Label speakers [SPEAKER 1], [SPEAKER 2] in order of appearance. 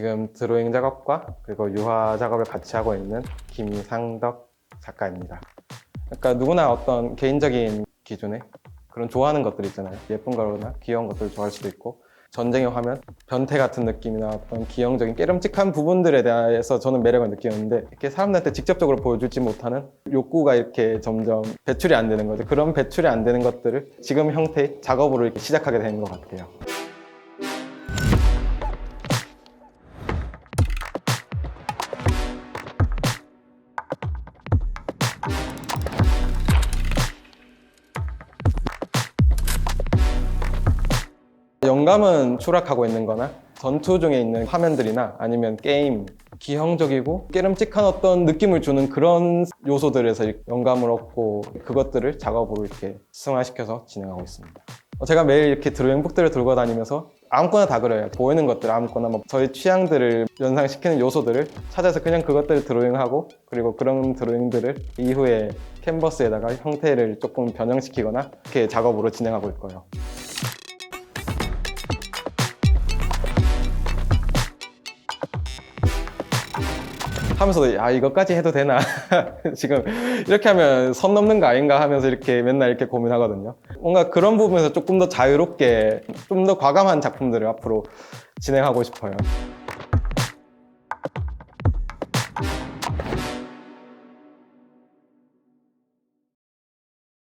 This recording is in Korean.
[SPEAKER 1] 지금 드로잉 작업과 그리고 유화 작업을 같이 하고 있는 김상덕 작가입니다. 그러니까 누구나 어떤 개인적인 기준에 그런 좋아하는 것들 있잖아요. 예쁜 거나 귀여운 것들을 좋아할 수도 있고 전쟁의 화면, 변태 같은 느낌이나 어떤 기형적인 깨름직한 부분들에 대해서 저는 매력을 느끼는데 이렇게 사람들한테 직접적으로 보여주지 못하는 욕구가 이렇게 점점 배출이 안 되는 거죠. 그런 배출이 안 되는 것들을 지금 형태의 작업으로 이렇게 시작하게 되는 것 같아요. 영감은 추락하고 있는 거나 전투 중에 있는 화면들이나 아니면 게임 기형적이고 깨름직한 어떤 느낌을 주는 그런 요소들에서 영감을 얻고 그것들을 작업으로 이렇게 승화시켜서 진행하고 있습니다. 어, 제가 매일 이렇게 드로잉북들을 들고 다니면서 아무거나 다 그려요. 보이는 것들 아무거나 뭐 저희 취향들을 연상시키는 요소들을 찾아서 그냥 그것들을 드로잉하고 그리고 그런 드로잉들을 이후에 캔버스에다가 형태를 조금 변형시키거나 이렇게 작업으로 진행하고 있고요. 하면서도 아 이것까지 해도 되나? 지금 이렇게 하면 선 넘는 거 아닌가 하면서 이렇게 맨날 이렇게 고민하거든요. 뭔가 그런 부분에서 조금 더 자유롭게 좀 더 과감한 작품들을 앞으로 진행하고 싶어요